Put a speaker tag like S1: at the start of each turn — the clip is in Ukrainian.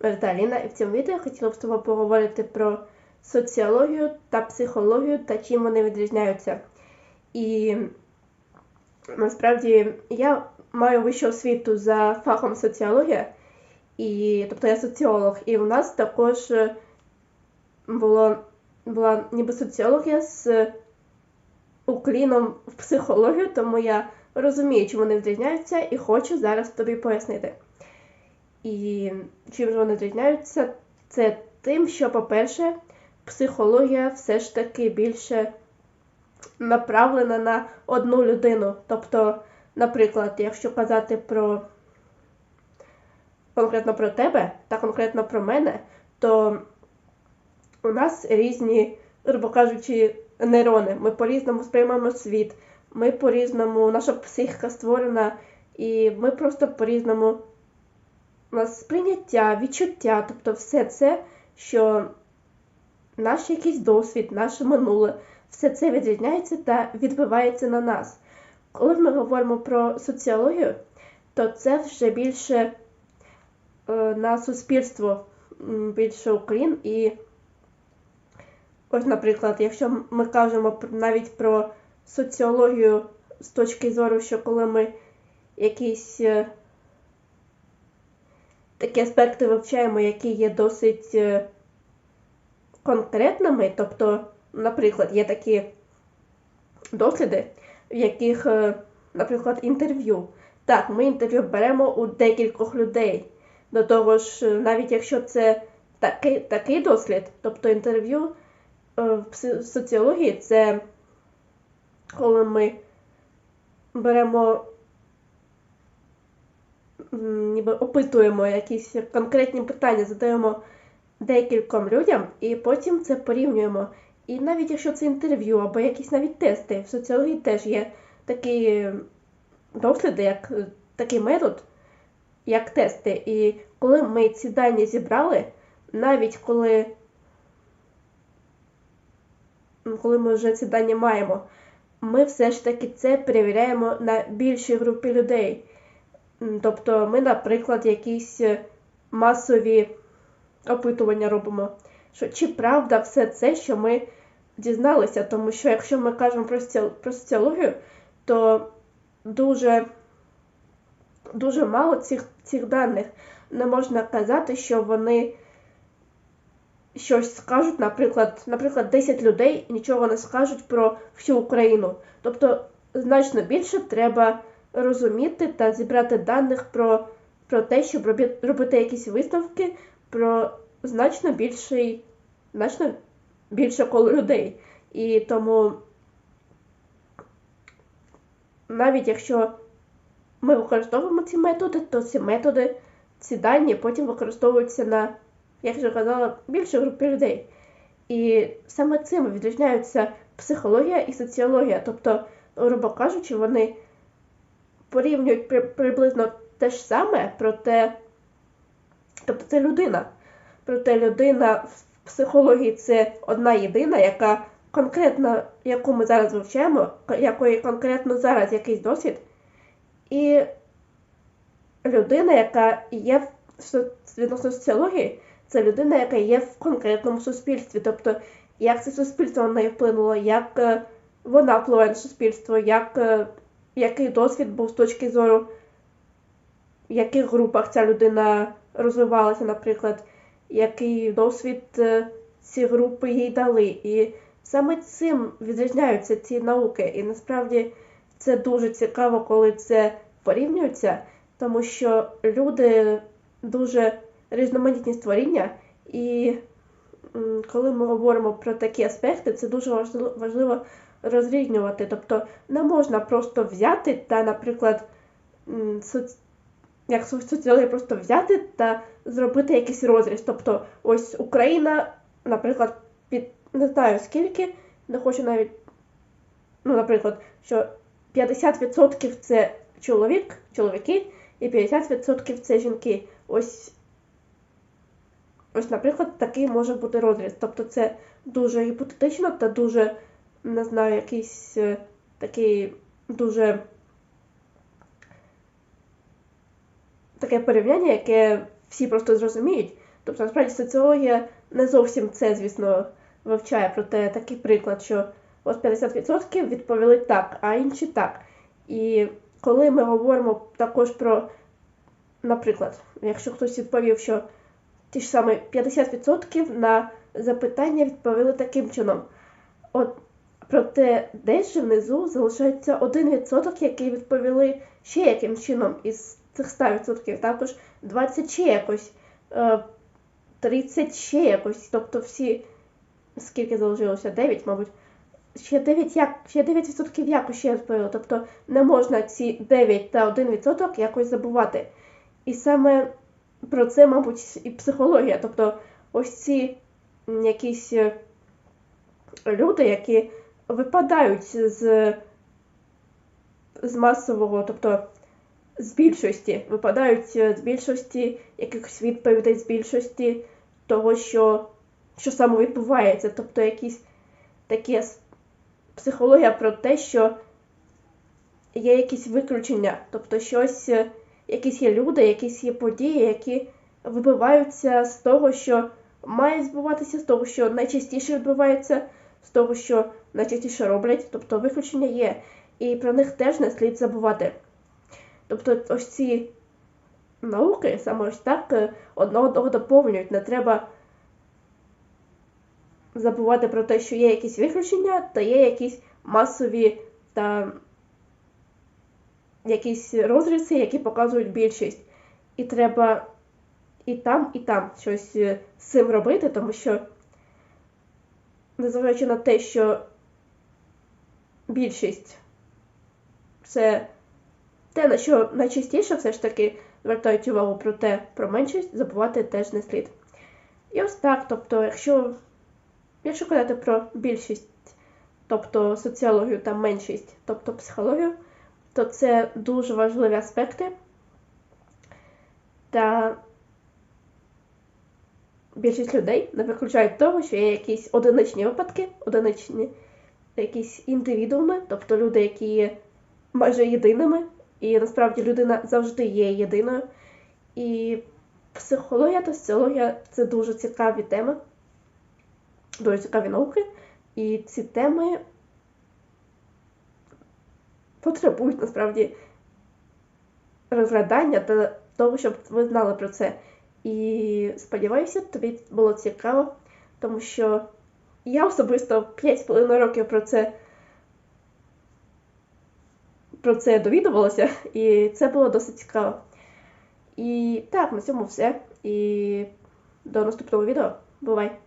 S1: Верта Аліна, і в цьому відео я хотіла б з тобою поговорити про соціологію та психологію та чим вони відрізняються. І насправді я маю вищу освіту за фахом соціологія, і, тобто я соціолог, і у нас також було, була ніби соціологія з укліном в психологію, тому я розумію, чому вони відрізняються, і хочу зараз тобі пояснити. І чим ж вони відрізняються? Це тим, що, по-перше, психологія все ж таки більше направлена на одну людину. Тобто, наприклад, якщо казати про конкретно про тебе та конкретно про мене, то у нас різні, грубо кажучи, нейрони. Ми по-різному сприймаємо світ, ми по-різному, наша психіка створена, і ми просто по-різному у нас сприйняття, відчуття, тобто все це, що наш якийсь досвід, наше минуле, все це відрізняється та відбивається на нас. Коли ми говоримо про соціологію, то це вже більше е, на суспільство, більше Україн. І ось, наприклад, якщо ми кажемо навіть про соціологію з точки зору, що коли ми якісь е, такі аспекти вивчаємо, які є досить е, конкретними. Тобто, наприклад, є такі досліди, в яких, е, наприклад, інтерв'ю. Так, ми інтерв'ю беремо у декількох людей. До того ж, навіть якщо це такий такий дослід, тобто інтерв'ю е, в соціології, це коли ми беремо ніби опитуємо якісь конкретні питання, задаємо декільком людям, і потім це порівнюємо. І навіть якщо це інтерв'ю або якісь навіть тести, в соціології теж є такі досліди, як такий метод, як тести. І коли ми ці дані зібрали, навіть коли коли ми вже ці дані маємо, ми все ж таки це перевіряємо на більшій групі людей. Тобто ми, наприклад, якісь е, масові опитування робимо. Що Чи правда все це, що ми дізналися? Тому що якщо ми кажемо про соціологію, то дуже дуже мало цих цих даних. Не можна казати, що вони щось скажуть, наприклад, наприклад, 10 людей нічого не скажуть про всю Україну. Тобто значно більше треба розуміти та зібрати даних про про те, щоб робити якісь виставки про значно більший, значно більше коло людей. І тому навіть якщо ми використовуємо ці методи, то ці методи, ці дані потім використовуються на, як вже казала, більше групи людей. І саме цим відрізняються психологія і соціологія. Тобто, грубо кажучи, вони порівнюють при, приблизно те ж саме, проте, тобто це людина. Проте людина в психології це одна єдина, яка конкретно, яку ми зараз вивчаємо, якої конкретно зараз якийсь досвід. І людина, яка є в відносно соціології, це людина, яка є в конкретному суспільстві. Тобто, як це суспільство на неї вплинуло, як е, вона впливає на суспільство, як е, який досвід був з точки зору, в яких групах ця людина розвивалася, наприклад, який досвід е, ці групи їй дали. І саме цим відрізняються ці науки. І насправді це дуже цікаво, коли це порівнюється, тому що люди дуже різноманітні створіння, і коли ми говоримо про такі аспекти, це дуже важливо розрізнювати. Тобто не можна просто взяти та, наприклад, як соціологія просто взяти та зробити якийсь розріз. Тобто, ось Україна, наприклад, під не знаю скільки, не хочу навіть, ну, наприклад, що 50% це чоловік, чоловіки, і 50% це жінки. Ось, ось, наприклад, такий може бути розріз. Тобто це дуже гіпотетично та дуже не знаю, якийсь е, такий дуже таке порівняння, яке всі просто зрозуміють. Тобто, насправді, соціологія не зовсім це, звісно, вивчає, проте такий приклад, що ось 50% відповіли так, а інші так. І коли ми говоримо також про, наприклад, якщо хтось відповів, що ті ж саме 50% на запитання відповіли таким чином. От, Проте десь внизу залишається 1%, який відповіли ще яким чином із цих 100%, також 20 ще якось, 30 е, ще якось, тобто всі, скільки залишилося? 9, мабуть. Ще 9 як, ще 9% якось ще відповіли. Тобто не можна ці 9 та 1% якось забувати. І саме про це, мабуть, і психологія. Тобто ось ці якісь е, люди, які випадають з з масового, тобто з більшості, випадають з більшості якихось відповідей, з більшості того, що що саме відбувається. Тобто якісь такі психологія про те, що є якісь виключення, тобто щось, якісь є люди, якісь є події, які вибиваються з того, що має збуватися, з того, що найчастіше відбувається, з того, що найчастіше роблять, тобто виключення є. І про них теж не слід забувати. Тобто ось ці науки саме ось так е, одного одного доповнюють. Не треба забувати про те, що є якісь виключення, та є якісь масові та якісь розрізи, які показують більшість. І треба і там, і там щось е, з цим робити, тому що, незважаючи на те, що більшість це те, на що найчастіше все ж таки звертають увагу про те, про меншість, забувати теж не слід. І ось так, тобто, якщо якщо казати про більшість, тобто соціологію та меншість, тобто психологію, то це дуже важливі аспекти. Та більшість людей не виключають того, що є якісь одиничні випадки, одиничні якісь індивідууми, тобто люди, які є майже єдиними, і насправді людина завжди є єдиною. І психологія та соціологія це дуже цікаві теми, дуже цікаві науки. І ці теми потребують насправді розглядання та того, щоб ви знали про це. І сподіваюся, тобі було цікаво, тому що я особисто 5,5 років про це про це довідувалася, і це було досить цікаво. І так, на цьому все. І до наступного відео. Бувай!